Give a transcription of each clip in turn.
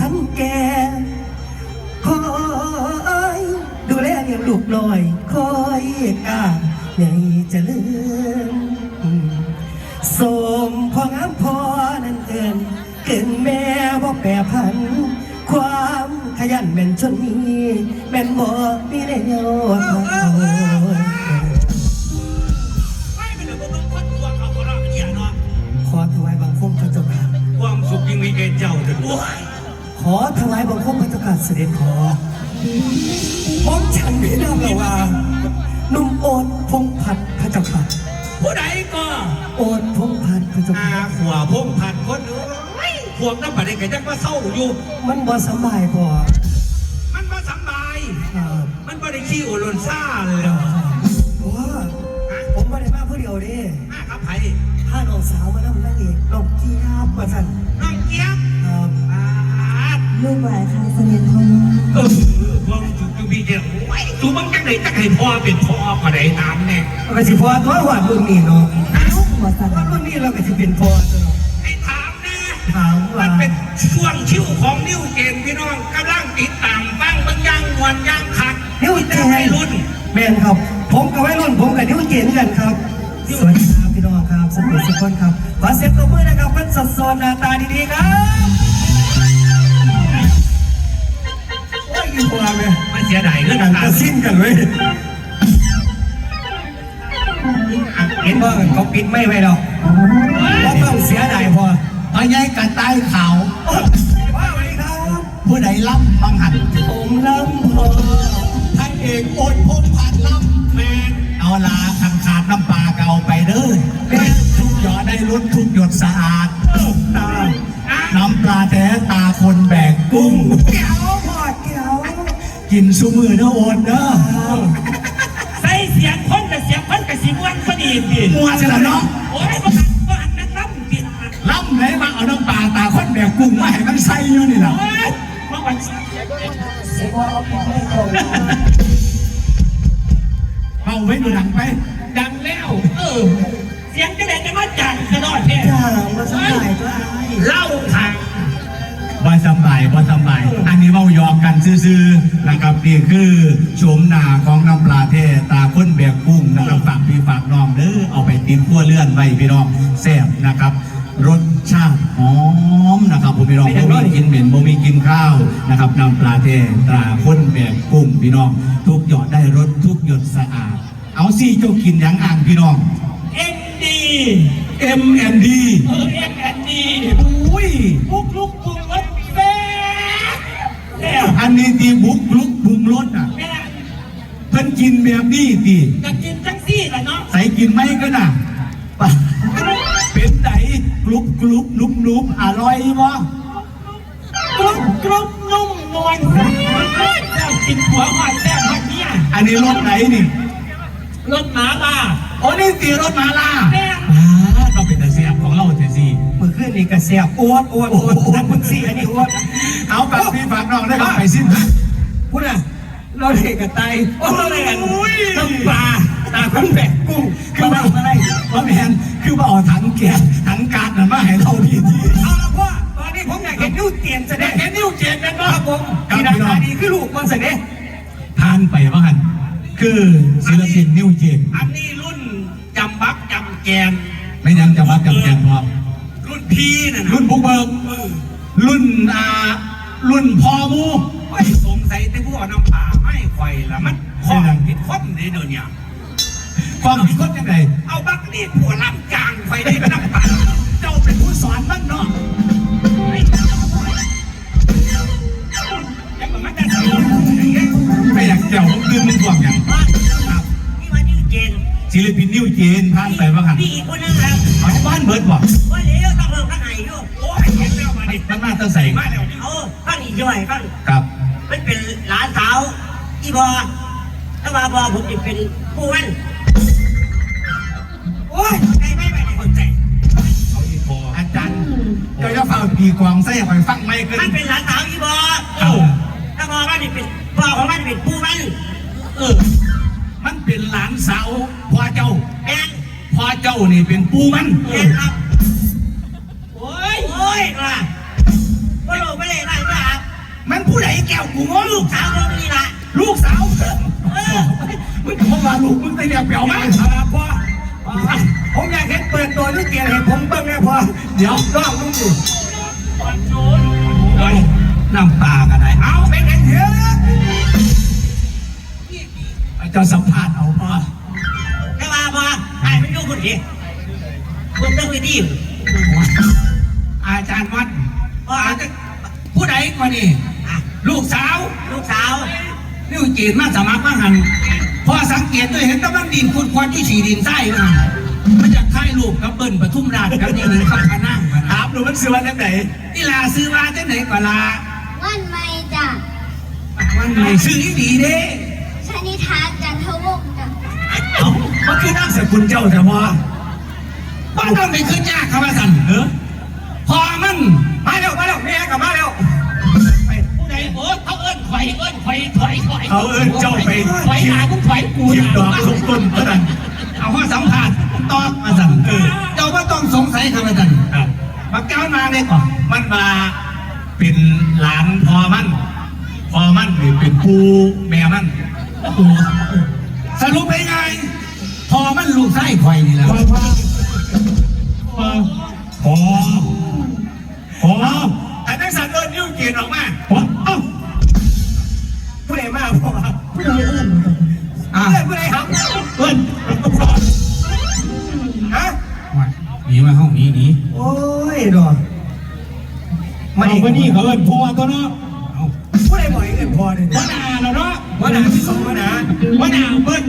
ทั้งแก่คอยดูแลเลี้ยงลูกลอยคอยกาใหญ่จะลืมสมพองามพอนั่นเอินเกินแม่ว่าแปรพัน ความขยันแม่นชนนี้แม่นบอกมีแนวทาง อถวายบังคมพระเจ้าค่ะเสด็จขอผมฉันไม่นามละว่านุ่มโอนพงพัดพระเจ้าค่ะผู้ใดก็โอนพงพัดพระเจ้าอาค่ะขวพงผ่านคนเอ้ยพวกน้ำปัดเองก็ยังมาเศร้าอยู่ มันบ่สำบายพอมันมาสำบาย ครับมันไม่ได้ขี้โอโลนซ่าเลยเหรอเพราะว่าผมไม่ได้มาผู้เดียวเด้ มาครับไผ่ถ้าน้องสาวมานั่งนั่งเอกน้องเจี๊ยบมาสั่น ลูกไหวค่ะเสด็จพ่อเออพวกจุกจุกมีเจ้าโอ้ยจูบังจังไหนจังให้พ่อเป็นพ่อก็ได้ตามเนี่ยก็สิพอตัวหวานรุ่นนี้เนาะหัวสั่นว่ารุ่นนี้เราก็สิเป็นพอตัวเนาะให้ถามนะถามว่ามันเป็นช่วงชิวของนิ้วเกมพี่น้องกำลังติดตามฟังบางอย่างมวนอย่างขัดนิ้วเจแต่ไม่รุ่นแม่นครับ ผมกับไว้รุ่นผมกับนิ้วเจนกันครับสวัสดีครับพี่น้องครับสมุทรสุขคนครับขอเสียงตบมือนะครับเพื่อนสดโซนหน้าตาดีๆครับ โอ้ยอีหัวเลยมันเสียดายเรื่องกันกาก็รสิ้นกันเว้ยเห็นว่าเขาปิดไม่ไว้ดอกว่าต้องเสียดายพอพญายกระต่ายขาวว่าไว้ครับผู้ใดล่ำบังหันผมลำพอท่านเอกโอนพงพันล่ำแมนเอาลาขันขาดน้ำปลาเก่าไปเด้อทุกหยอดได้ลุ้นทุกหยดสะอาด น้ำปลาแท้ตาคนแบกกุ้งเกี่ยวพอเกี่ยว กินสุมือเด้อโอนเด้อใส่เสียงคนกับเสียงคนกับสีม้วนพอดีดิมัวจะละเนาะโอ้ยมันมันนักล่ำกินล่ำไหนมาเอาน้ำปลาตาคนแบกกุ้งมาให้มันใส่อยู่นี่แหละโอ้ยมันมันเอาไว้ดูดังไป ดังแล้ว เออ เสียงจะไหนจะมาจังกระโดดเนี่ยจ้ามาสบายตัวไอ้เล่าทาง บ่สำบายบ่สำบาย อันนี้เว้าหยอกกันซื่อๆนะครับนี่คือโฉมหน้าของน้ำปลาเทตาข้นแบกกุ้งนะครับฝากพี่ฝากน้องเด้อเอาไปติมขั้วเลื่อนไว้พี่น้องแซ่บนะครับรสชาติหอมนะครับผมพี่น้องบ่มีกินเหม็นบ่มีกินข้าวนะครับน้ำปลาเทตราข้นแบกกุ้งพี่น้อง ทุกหยอดได้รสทุกหยดสะอาด เอาซี่เจ้ากินหยังอ่างพี่น้องเอ็นดี M&D เออเอ็นแอนดีอุ้ยลุกลุกปุงรถแม่ แม่อันนี้ตีบุกลุกบุงรสอะแม่เพิ่นกินแบบนี้ตีจะกินจังซี่ละเนาะใส่กินไหมก็น่ะปะเป็นไดกรุบกรุบนุ่มนุ่มอร่อยบ่กรุบกรุบนุ่มนวลเจ้ากินหัวหอยแซ่บหอยเนี่ยอันนี้รสไหนนี่รถหมาล่าโอ้นี่ตีรสมาล่าแม่ อ่าเราเป็นตา นี่กระเสียบอ้วนอ้วนอ้วนนั่นมึงสี่อันนี้อ้วนเอาแบบพี่ฝากน้องได้ครับไปสิ้นพูดอะเราเด็กกับไตโอ้ยอุ้ยน้ำปลาตาคนแบกกุ้งคือว่าอะไรว่าแมนคือว่าเอาถังแก๊สถังกาดน่ะมาให้เราดีทีเอาละพ่อตอนนี้ผมอยากเห็นนิ้วเตียนแสดงเห็นนิ้วเจนกันบ่รับผมครับที่ดาพี่น้อรางดีคือลูกมันแสดงทานไปว่ากันคือศิลปินนิ้วเจนอันนี้รุ่นจำบักจำแกนไม่ยังจะมาจำแกนพรุ่น พี่น่ะนะรุ่นบุกเบิกรุ่นอ่ารุ่นพอมูว่าสงสัยแต่พวกน้ำป่าไม่ไข่ละมันข้อผิดคนในเดี๋ยวนี้ความคิดคนยังไงเอาบักนี่ผัวลำจางไฟได้น้ ศิลปินนิ้วเจนผ่านไปว่ากันมีอีกคนนึงครับเอาบ้านเบิร์ดบอกว่าเลี้ยวต้องเพิ่มข้างในอยู่โอ้ยเห็นแล้วมาดิมันมาตั้งใส่มาแล้วนี่เออข้างนี้ย่อยข้างครับมันเป็นหลานสาวอีบอถ้าว่าบอผมจะเป็นผู้วันโอ้ยใจไม่ไปในคนใจเขาอีกพออาจารย์เจ้าจะฟังปีกวางใส่ไปฟังไม่เกินมันเป็นหลานสาวอีบอเอ้าถ้าบอว่านี่เป็นพ่อของมันเป็นผู้วันเออมันเป็นหลานสาว พ่อเจ้าแม่งพ่อเจ้านี่เป็นปูมันแม่งครับโอ้ยโอ้ยว่าก็ลงไปเลยไรจ้ามันผู้ใดแก้วกูง้อลูลูกกสาวคนนี้ละลูกสาวเอมึงจะมาลูกมึงไปเรียกเปียวมาครับพ่อผมอยากเห็นเปิดตัวนี่เกียรติให้ผมเบิ่งไงพ่อเดี๋ยวลองมึงดูโอ้ยน้ำตากันไหนเอาเป็นไงเถอะไอ้เจ้าสัมภาษณ์เอาพ่อ คนเดียวคนต้องไปดีอาจารย์วัดอาจารย์ผู้ใดก่อนนี่ลูกสาว ลูกสาวนี่จีนมาสมัครมาหันพอสังเกตด้วยเห็นกำลังดินคุณควรที่สีดินไส้นะมันจะค่ายรูปกับเบิ้ลปทุมราชกับนี่นี่ขับพนั่งถามดูมันซื้อมาจากไหนนี่ลาซื้อมาจากไหนกว่าลาวันใหม่จ้ะมันไหนซื้อที่ดีเด้ ชนิทานจันทวงศ์จ้ะ เอ้า มันคือนักสกุลเจ้าแต่พอมันต้องไปขึ้นยากครับอาจารย์เออพอมันมาแล้วมาแล้วแม่กลับมาแล้วไปผู้ใดโอ้เขาเอิ้นไข่เอิ้นไข่ถอยถอยเอาเอิ้นเจ้าไปถอยหากูถอยกูหยิบดอกทุกต้นก็ได้เอาว่าสัมผัสตอบมาสั่นเออเจ้าว่าต้องสงสัยครับอาจารย์ครับมาเก้ามาเลยก่อนมันมาเป็นหลานพอมันพอมันหรือเป็นปูแม่มันสรุปไปไงพอ มันลูกไส้ข่อยนี่แหละพอพอพอพอแต่นักสัตว์เอิญยิ้วเกียนออกมาพอเอ้าผู้ใดมาพอผู้ใดเอื้อนอะเพื่อนครับเพื่อนฮะหนีมาห้องนี้หนีโอ้ยดอกมาอีกวันนี้เขาเอิ้นพ่อตัวเนาะผู้ใดบ่อยเอ็นพอเนี่ยว่านาแล้วเนาะว่าหนาที่สองว่าหนาว่านาเบิ้ล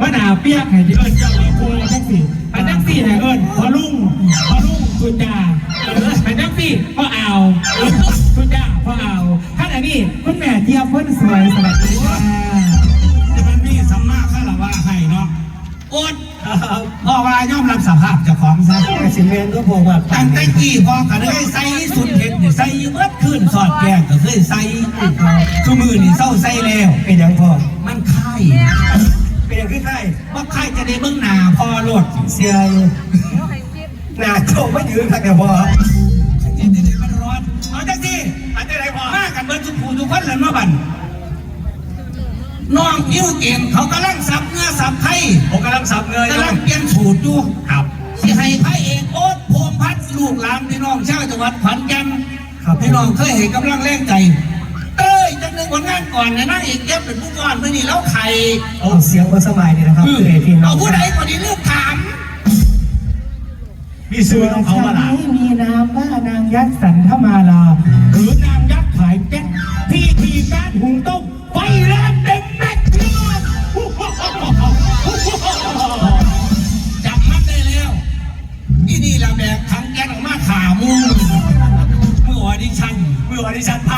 ว่านาเปียกให้ที่เอิ้นเจ้าเอิ้นพ่อจังสี่อันจังสี่เนี่ยเอิ้นพ่อลุงพ่อลุงสุดาเอออันจังสี่พ่ออ่าวสุดาพ่ออ่าวท่านอันนี้คุณแม่เจี๊ยบเพิ่นสวยสวัสดีค่ะจะมันมีสัมมาคารวะให้เนาะโอ๊ตพ่อว่ายอมรับสภาพเจ้าของซะไอ้สิเมนก็บอกว่าตั้งแต่กี้พ่อก็เลยใส่สุดเห็ดนี่ใส่เบิดขึ้นสอดแกงก็เคยใส่ทุมือนี่เศร้าใส่แล้วเป็นอย่างพอมันไข่ เป็นอย่างขึ้นไข่ว่าไข่จะได้เบิ่งหน้าพ่อโลดเสียอยู่หนาโจไม่ยืนค่ะแต่พอเดี๋ยวๆมันร้อนเอาจังสิอันใดพ่อมากันเบิดทุกผู้ทุกคนเลยมาบันน้องยิ้วเก่งเขากำลังสับเนื้อสับไข่ผมกำลังสับเงยกำลังเปลี่ยนสูตรอยู่ครับสิให้พระเอกโอ๊ตโพมพัดลูกหลานพี่น้องชาวจังหวัดขอนแก่นครับพี่น้องเคยเห็นกำลังแรงใจเต้ย จังหนึ่งผลงานก่อนนะนั่งเอกเก็บเป็นผู้ก่อนไม่นี่แล้วใครเอาเสียงมาสบายดีนะครับเอพี่น้อเอางผู้ใดคนนี้เลือกถาม มีซื้อของเขามาหลานี้มีนามว่านางยักษ์สันธมาลา หรือนางยักษ์ขายแก๊สที่ทีการหุงต้มไฟแรงเต็มแม็กซ์จับมันได้แล้ว นี่นี่ละแบบทั้งแกนออกมาขามูมือออดิชั่นเมื่อวันที่ฉันพลาดนั่นคือเอา